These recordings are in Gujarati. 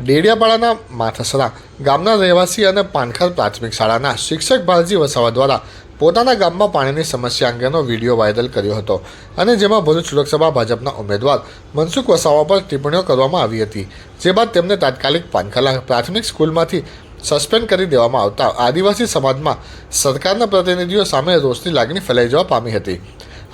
ડેડિયાપાડાના માથસરા ગામના રહેવાસી અને પાનખર પ્રાથમિક શાળાના શિક્ષક ભારજી વસાવા દ્વારા પોતાના ગામમાં પાણીની સમસ્યા અંગેનો વીડિયો વાયરલ કર્યો હતો અને જેમાં ભરૂચ લોકસભા ભાજપના ઉમેદવાર મનસુખ વસાવા પર ટિપ્પણીઓ કરવામાં આવી હતી, જે બાદ તેમને તાત્કાલિક પાનખલા પ્રાથમિક સ્કૂલમાંથી સસ્પેન્ડ કરી દેવામાં આવતા આદિવાસી સમાજમાં સરકારના પ્રતિનિધિઓ સામે રોષની લાગણી ફેલાઈ જવા પામી હતી.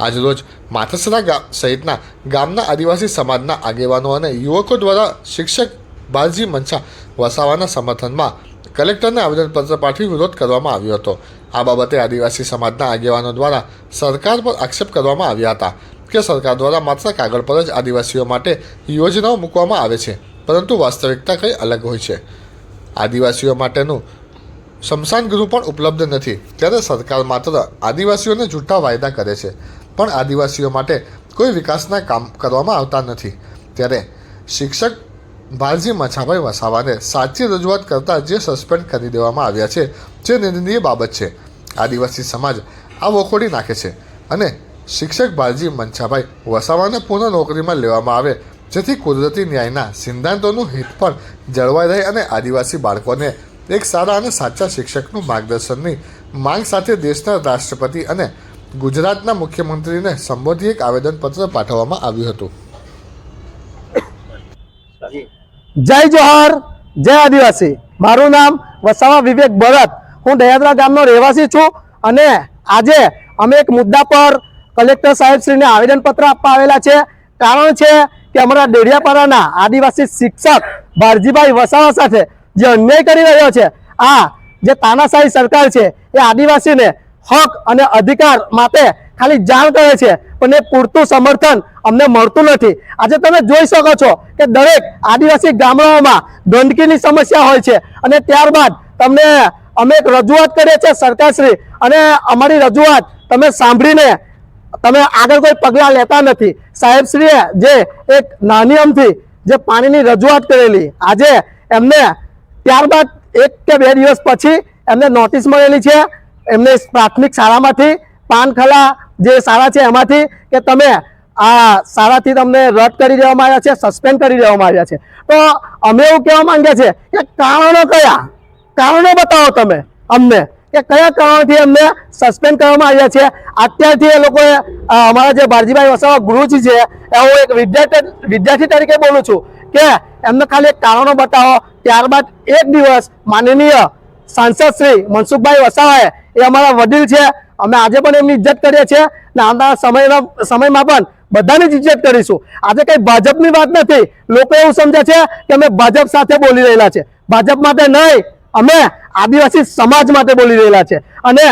આજરોજ માથસરા ગામ સહિતના ગામના આદિવાસી સમાજના આગેવાનો અને યુવકો દ્વારા શિક્ષક બાલજી મનસા વસાવાના સમર્થનમાં કલેક્ટરને આવેદનપત્ર પાઠવી વિરોધ કરવામાં આવ્યો હતો. આ બાબતે આદિવાસી સમાજના આગેવાનો દ્વારા સરકાર પર આક્ષેપ કરવામાં આવ્યા હતા કે સરકાર દ્વારા માત્ર કાગળ પર જ આદિવાસીઓ માટે યોજનાઓ મૂકવામાં આવે છે, પરંતુ વાસ્તવિકતા કંઈ અલગ હોય છે. આદિવાસીઓ માટેનું શમશાન ગૃહ પણ ઉપલબ્ધ નથી, ત્યારે સરકાર માત્ર આદિવાસીઓને જૂઠા વાયદા કરે છે, પણ આદિવાસીઓ માટે કોઈ વિકાસના કામ કરવામાં આવતા નથી. ત્યારે શિક્ષક ભાલજી મછાભાઈ વસાવાને સાચી રજૂઆત કરતાં જે સસ્પેન્ડ કરી દેવામાં આવ્યા છે, જે નિંદનીય બાબત છે. આદિવાસી સમાજ આ વખોડી નાખે છે અને શિક્ષક ભાલજી મંછાભાઈ વસાવાને પુનઃ નોકરીમાં લેવામાં આવે, જેથી કુદરતી ન્યાયના સિદ્ધાંતોનું હિત પણ જળવાઈ રહે અને આદિવાસી બાળકોને એક સારા અને સાચા શિક્ષકનું માર્ગદર્શનની માંગ સાથે દેશના રાષ્ટ્રપતિ અને ગુજરાતના મુખ્યમંત્રીને સંબોધી એક આવેદનપત્ર પાઠવવામાં આવ્યું હતું. જય જોહર, જય આદિવાસી. મારું નામ વસાવા વિવેક ભરત. હું દયાદરા ગામનો રહેવાસી છું અને આજે અમે એક મુદ્દા પર કલેક્ટર સાહેબશ્રીને આવેદનપત્ર આપવા આવેલા છે. કારણ છે કે અમારા ડેડિયાપાડાના આદિવાસી શિક્ષક ભારજીભાઈ વસાવા સાથે જે અન્યાય કરી રહ્યો છે, આ જે તાનાશાહી સરકાર છે, એ આદિવાસીને હક અને અધિકાર માટે ખાલી જાણ કરે છે, પણ એ પૂરતું સમર્થન અમને મળતું નથી. આજે તમે જોઈ શકો છો કે દરેક આદિવાસી ગામડાઓમાં ગંદકીની સમસ્યા હોય છે અને ત્યારબાદ તમને અમે એક રજૂઆત કરીએ છીએ સરકારશ્રી અને અમારી રજૂઆત તમે સાંભળીને તમે આગળ કોઈ પગલાં લેતા નથી. સાહેબશ્રીએ જે એક નાની અમથી જે પાણીની રજૂઆત કરેલી, આજે એમને ત્યારબાદ એક કે બે દિવસ પછી એમને નોટિસ મળેલી છે. એમને પ્રાથમિક શાળામાંથી પાનખલા જે શાળા છે એમાંથી કે તમે આ શાળાથી તમને રદ કરી દેવામાં આવ્યા છે સસ્પેન્ડ કરી દેવામાં આવ્યા છે. તો અમે એવું કહેવા માંગ્યા છે કે કારણો કયા? કારણો બતાવો તમે અમને. કે કયા કારણોથી અમને સસ્પેન્ડ કરવામાં આવ્યા છે? અત્યારથી એ લોકોએ અમારા જે ભારજીભાઈ વસાવા ગુરુજી છે એ હું એક વિદ્યાર્થી વિદ્યાર્થી તરીકે બોલું છું કે એમને ખાલી કારણો બતાવો. ત્યારબાદ એક દિવસ માનનીય સાંસદ શ્રી મનસુખભાઈ વસાવાએ, એ અમારા વડીલ છે અમે આજે પણ એમની ઇજ્જત કરીએ છીએ ને આવનારા સમયમાં સમયમાં પણ બધાની જ ઇજ્જત કરીશું. આજે કંઈ ભાજપની વાત નથી. લોકો એવું સમજે છે કે અમે ભાજપ સાથે બોલી રહેલા છે. ભાજપ માટે નહીં, અમે આદિવાસી સમાજ માટે બોલી રહેલા છે. અને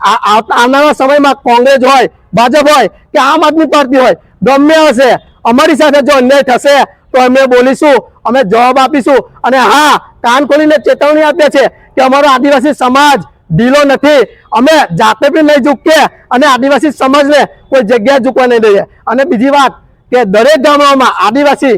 આવનારા સમયમાં કોંગ્રેસ હોય, ભાજપ હોય કે આમ આદમી પાર્ટી હોય, ગમે હશે, અમારી સાથે જો અન્યાય થશે, તો અમે બોલીશું, અમે જવાબ આપીશું. અને હા, કાન ખોલીને ચેતવણી આપીએ છે કે અમારો આદિવાસી સમાજ ઢીલો નથી. અમે જાતે બી નહીં ઝૂકીએ અને આદિવાસી સમાજને કોઈ જગ્યાએ ઝૂકવા નહીં દઈએ. અને બીજી વાત કે દરેક ગામડાઓમાં આદિવાસી,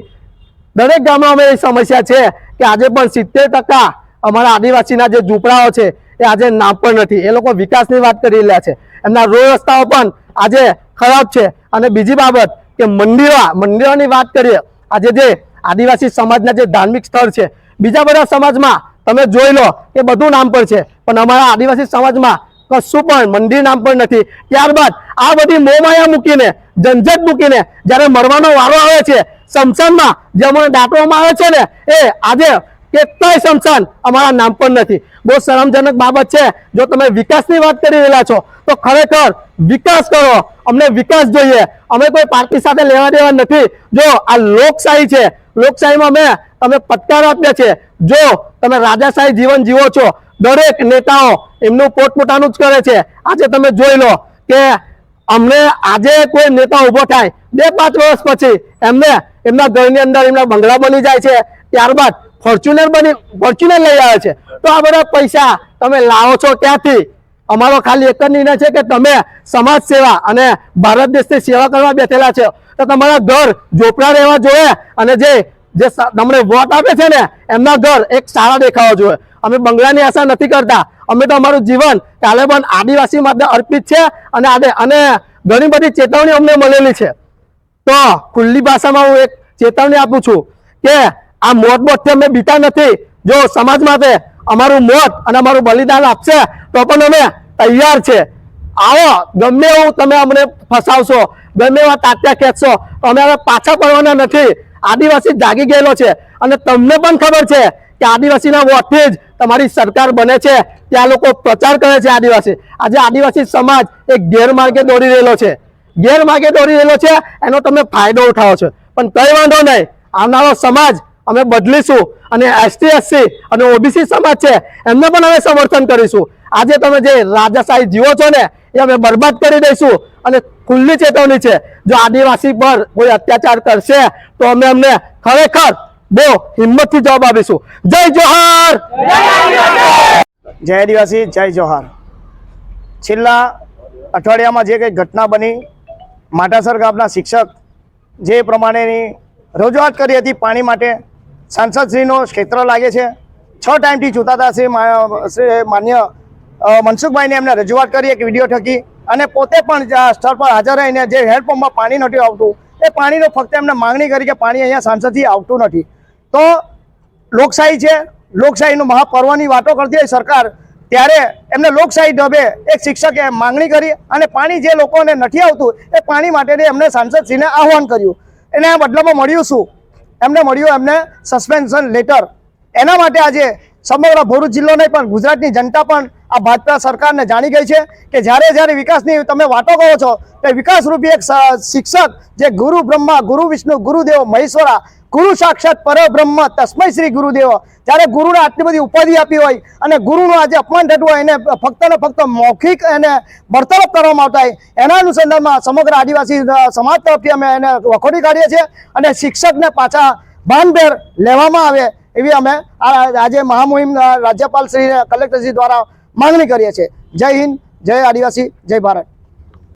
દરેક ગામડામાં એ સમસ્યા છે કે આજે પણ સિત્તેર ટકા અમારા આદિવાસીના જે ઝૂંપડાઓ છે એ આજે નામ પણ નથી. એ લોકો વિકાસની વાત કરી રહ્યા છે. એમના રોડ રસ્તાઓ પણ આજે ખરાબ છે. અને બીજી બાબત કે મંદિરો મંદિરોની વાત કરીએ, આજે જે આદિવાસી સમાજના જે ધાર્મિક સ્થળ છે, બીજા બધા સમાજમાં તમે જોઈ લો, એ બધું નામ પર છે. પણ અમારા આદિવાસી સમાજમાં કશું પણ મંદિર નામ પણ નથી. ત્યારબાદ આ બધી મોમાયા મૂકીને ઝંઝટ મૂકીને જ્યારે મરવાનો વારો આવે છે સમસાનમાં જે અમને દાટવામાં આવે છે ને, એ આજે કેટલાય સમસાન અમારા નામ પર નથી. બહુ શરમજનક બાબત છે. જો તમે વિકાસની વાત કરી રહેલા છો, તો ખરેખર વિકાસ કરો. અમને વિકાસ જોઈએ. અમે કોઈ પાર્ટી સાથે લેવા દેવા નથી. જો આ લોકશાહી છે, લોકશાહીમાં અમે તમે પટકાર આપ્યા છે જો તમે રાજાશાહી જીવન જીવો છો, દરેક નેતાઓ એમનું પોતપોતાનું જ કરે છે. આજે તમે જોઈ લો કે અમને આજે કોઈ નેતા ઊભો થાય, બે પાંચ વર્ષ પછી એમને એમના ઘરની અંદર એમના બંગલા બની જાય છે. ત્યારબાદ ફોર્ચ્યુનર બની ફોર્ચ્યુનર લઈ આવે છે. તો આ બધા પૈસા તમે લાવો છો ક્યાંથી? અમારો ખાલી એક જ નિર્ણય છે કે તમે સમાજ સેવા અને ભારત દેશની સેવા કરવા બેઠેલા છો. તો તમારા ઘર ઝોપડા રહેવા જોઈએ અને જે જે તમને વોટ આપે છે ને, એમના ઘર એક સારા દેખાવા જોઈએ. અમે બંગલાની આશા નથી કરતા. અમે તો અમારું જીવન કાલે પણ આદિવાસી માટે અર્પિત છે અને આદે, અને ઘણી બધી ચેતવણી અમને મળેલી છે. તો ખુલ્લી ભાષામાં હું એક ચેતવણી આપું છું કે આ મોત મોતથી અમે બીતા નથી. જો સમાજ માટે અમારું મોત અને અમારું બલિદાન આપશે, તો પણ અમે તૈયાર છે. આવો, ગમે એવું તમે અમને ફસાવશો, ગમે એવા તાત્યા ખેંચશો અમે હવે પાછા પડવાના નથી. આદિવાસી જાગી ગયેલો છે. અને તમને પણ ખબર છે કે આદિવાસીના વોટથી જ તમારી સરકાર બને છે. ત્યાં લોકો પ્રચાર કરે છે આદિવાસી. આજે આદિવાસી સમાજ એક ગેરમાર્ગે દોડી રહેલો છે. ગેરમાર્ગે દોડી રહેલો છે, એનો તમે ફાયદો ઉઠાવો છો. પણ કઈ વાંધો નહીં. આવનારો સમાજ અમે બદલીશું. અને એસટી એસસી અને ઓબીસી સમાજ છે, એમને પણ અમે સમર્થન કરીશું. આજે તમે જે રાજાશાહી જીવો છો ને, એ અમે બરબાદ કરી દઈશું. અને ખુલ્લી ચેતવણી છે, જો આદિવાસી પર કોઈ અત્યાચાર કરશે, તો અમે અમને ખરેખર બહુ હિંમતથી જવાબ આપીશું. જય જોહાર! જય આદિવાસી, જય જોહાર. છેલ્લા અઠવાડિયામાં જે કંઈ ઘટના બની, માટાસર ગામના શિક્ષક જે પ્રમાણેની રજૂઆત કરી હતી પાણી માટે સાંસદશ્રીનો ક્ષેત્ર લાગે છે. છ ટાઈમથી ચૂંટાતા શ્રી માન્ય મનસુખભાઈને એમને રજૂઆત કરી, એક વીડિયો થકી અને પોતે પણ સ્થળ પર હાજર રહીને જે હેન્ડપંપમાં પાણી નથી આવતું, એ પાણીનો ફક્ત એમને માંગણી કરી કે પાણી અહીંયા સાંસદથી આવતું નથી. તો લોકશાહી છે, લોકશાહીનું મહાપર્વની વાતો કરતી હોય સરકાર, ત્યારે એમને લોકશાહી ઢબે એક શિક્ષકે માંગણી કરી અને પાણી જે લોકોને નથી આવતું, એ પાણી માટેની એમને સાંસદશ્રીને આહવાન કર્યું. એના બદલામાં મળ્યું શું? એમને મળ્યું એમને સસ્પેન્શન લેટર એના માટે આજે સમગ્ર ભરૂચ જિલ્લો નહીં પણ ગુજરાતની જનતા પણ આ ભાજપા સરકારને જાણી ગઈ છે કે જ્યારે જ્યારે વિકાસની તમે વાતો કહો છો તે વિકાસરૂપી એક શિક્ષક જે ગુરુ બ્રહ્મા ગુરુ વિષ્ણુ ગુરુદેવ મહેશ્વરા ગુરુ સાક્ષાત પરબ્રહ્મ તસ્મય શ્રી ગુરુદેવ જ્યારે ગુરુને આટલી બધી ઉપાધિ આપી હોય અને ગુરુનું આજે અપમાન થતું હોય એને ફક્ત ને ફક્ત મૌખિક એને બરતરફ કરવામાં આવતા હોય એના અનુસંધાનમાં સમગ્ર આદિવાસી સમાજ તરફથી અમે એને વખોડી કાઢીએ છીએ અને શિક્ષકને પાછા ભાનભેર લેવામાં આવે એવી અમે આજે મહામુહિમ અ, રાજ્યપાલ શ્રી કલેક્ટરશ્રી દ્વારા માંગણી કરીએ છીએ. જય હિન્દ જય આદિવાસી જય ભારત.